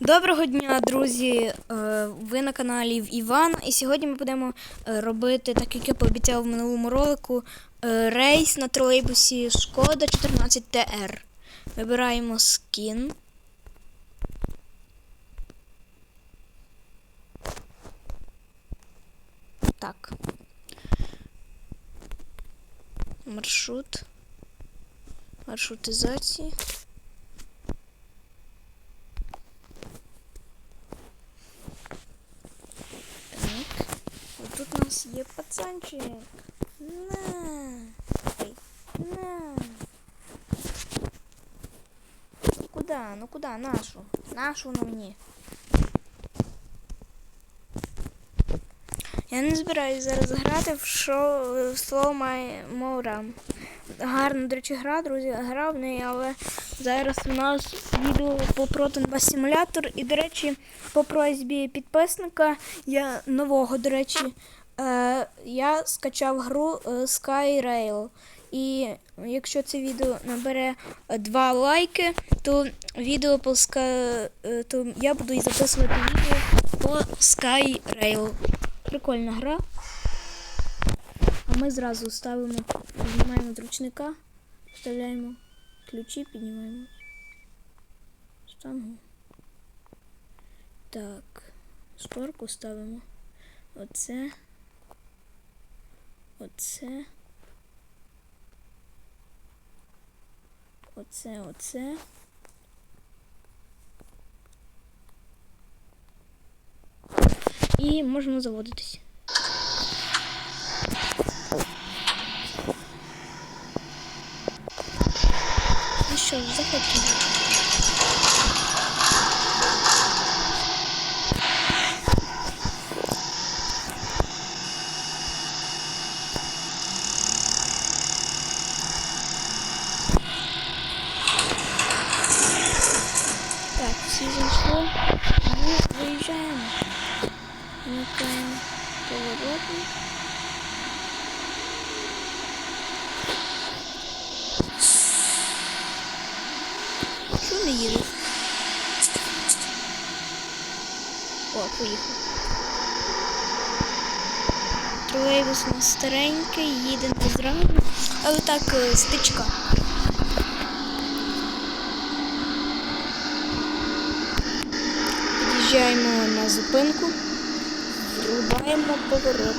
Доброго дня, друзі! Е, Ви на каналі Іван. І сьогодні ми будемо е, робити, так як я пообіцяв в минулому ролику, е, рейс на тролейбусі Шкода 14 ТР. Вибираємо скін. Так. Маршрут. Маршрутизації. Так. Вот тут у нас є пацанчик. На. Ой. На. Ну куда? Ну куда? Нашу. Нашу на мені. Я не збираюсь зараз грати в шоу в My Moram. Гарна, до речі, гра, друзі, грав в неї, але зараз у нас відео по Proton симулятор. І, до речі, по просьбі підписника я нового, до речі, я скачав гру е, Skyrail. І якщо це відео набере е, два лайки, то відео по е, то я буду і записувати відео по Skyrail. Прикольна гра. А ми зразу ставимо, знімаємо з ручника, вставляємо ключі, піднімаємо штангу. Так, шторку ставимо. Оце. Оце. Оце, оце. І можемо заводитись. Вмикаємо поворотник. Що не їде? О, поїхав. Тролейбус у нас старенький, їде не зразу, але так е, стичка. Під'їжджаємо на зупинку, врубаємо поворот.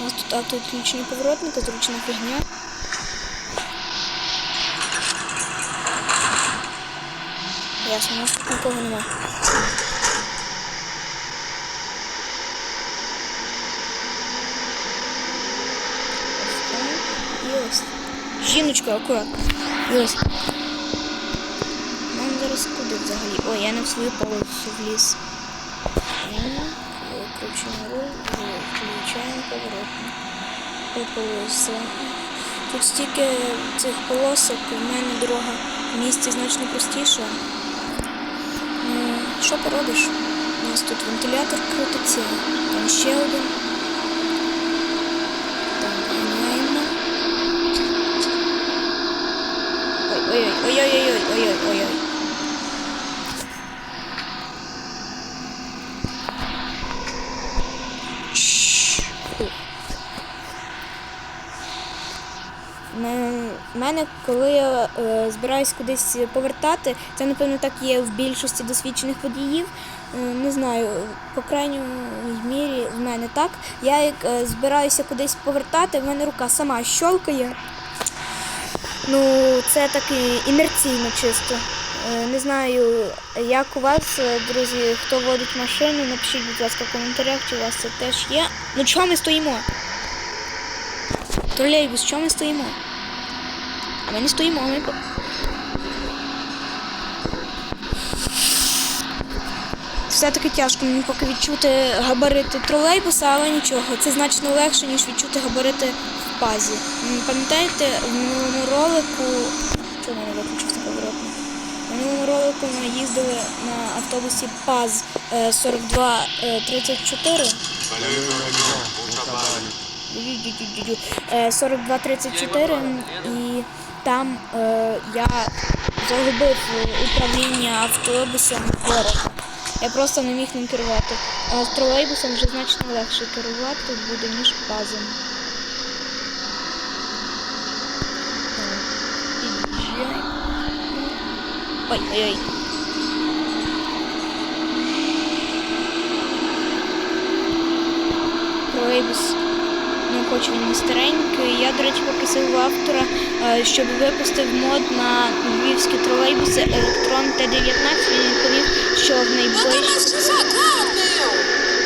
У нас тут автовключені поворотники, зручна фігня. Ясно, у нас тут нікого нема. Ось так. І ось. Жіночка, акуратно. І ось. тут взагалі. Ой, я не в свою полосу вліз. Включаємо руль, включаємо поворотник. Полоса. Тут стільки цих полосок, у мене дорога в місті значно простіша. Ну, що поробиш? У нас тут вентилятор крутиться, там ще один. Там ганяємо. Ой-ой-ой, ой-ой-ой, ой-ой-ой. Ме- мене, коли я е, збираюсь кудись повертати, це напевно так є в більшості досвідчених водіїв. Е, не знаю, по крайньому мірі в мене так. Я як е, збираюся кудись повертати, в мене рука сама щолкає. Ну, це так і інерційно чисто. Не знаю, як у вас, друзі, хто водить машину, напишіть, будь ласка, в коментарях, чи у вас це теж є. Ну чого ми стоїмо? Тролейбус, чого ми стоїмо? Ми не стоїмо, ми. Все-таки тяжко мені поки відчути габарити тролейбуса, але нічого. Це значно легше, ніж відчути габарити в пазі. Пам'ятаєте, в минулому ролику. Чому не виключився поворотник? В минулому ролику ми їздили на автобусі ПАЗ е, 4234. Е, 4234 і там е, я загубив управління автобусом ворога. Я просто не міг ним керувати. А з тролейбусом вже значно легше керувати буде, ніж пазом. Ой-ой-ой. Тролейбус. Ну, хоч він старенький. Я, до речі, попросив у автора, е, щоб випустив мод на львівські тролейбуси Електрон Т-19. Він відповів, що в найближчі...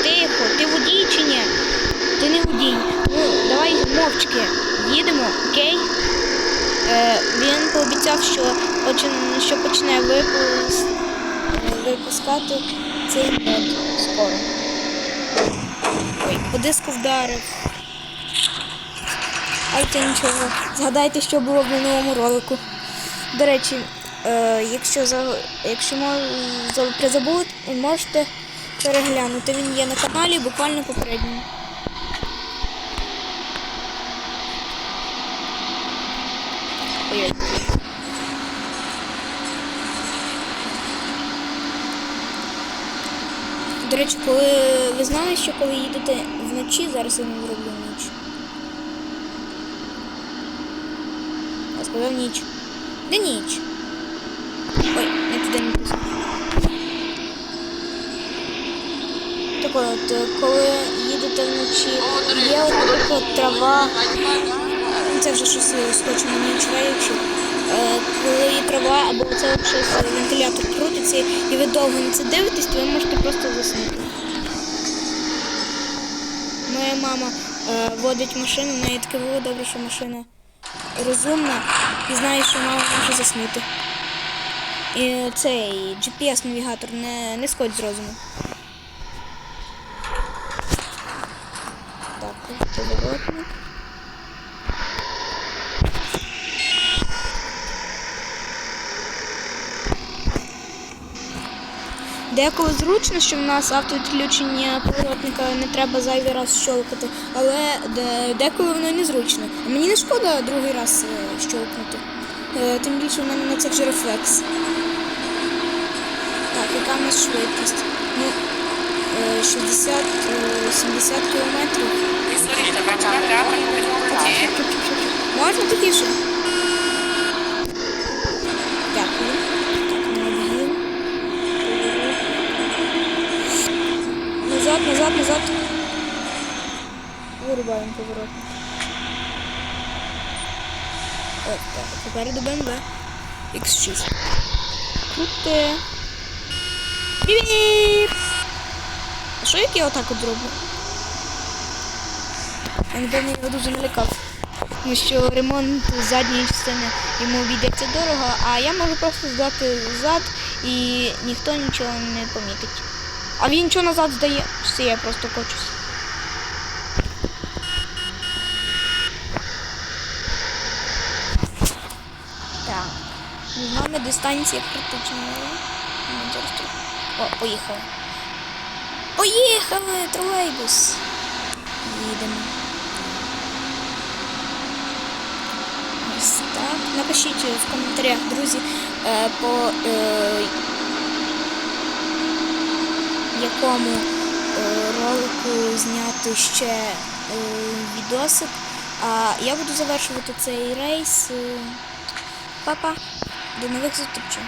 Тихо, ти водій чи ні? Ти не водій. Ну, давай мовчки. Їдемо, окей? Е, він пообіцяв, що, почин- що почне випуск... випускати цей мод скоро. Ой, по диску вдарив. Але це нічого. Згадайте, що було в минулому ролику. До речі, е, якщо за, якщо призабули, можете переглянути. Він є на каналі буквально попередньо. До речі, коли ви знали, що коли їдете вночі, зараз я не зроблю ніч. Я сказав ніч. Де ніч? Ой, не туди не писав. Так от, е, коли їдете вночі, є от, трава. Ну, Це вже щось скочено мені чоловічу. Коли є трава або це щось вентилятор крутиться і ви довго на це дивитесь, то ви можете просто заснути. Моя мама е, водить машину, в неї таке було добре, що машина розумна і знає, що мама може заснути. І цей GPS-навігатор не, не сходить з розуму. Так, поворотник. Деколи зручно, що в нас автовідключення поворотника не треба зайвий раз щолкати, але деколи воно незручно. Мені не шкода другий раз е, щолкнути. Е, Тим більше в мене на це вже рефлекс. Так, яка в нас швидкість? Ну, е, 60-70 кілометрів. Історична картина театру Можна тихіше? Вирубаємо поворотник. О, так, попереду БМВ. X6. Круте. Привіт! А що як я отак от зроблю? Я напевно його дуже налякав. Тому що ремонт задньої частини йому обійдеться дорого, а я можу просто здати зад і ніхто нічого не помітить. А він нічого назад здає, все я просто кочусь. Дистанція критична. О, поїхали. Поїхали! Тролейбус! Їдемо. Ось так. Напишіть в коментарях, друзі, е, по е, якому е, ролику зняти ще відосик. А я буду завершувати цей рейс. Па-па. До нових зустрічей.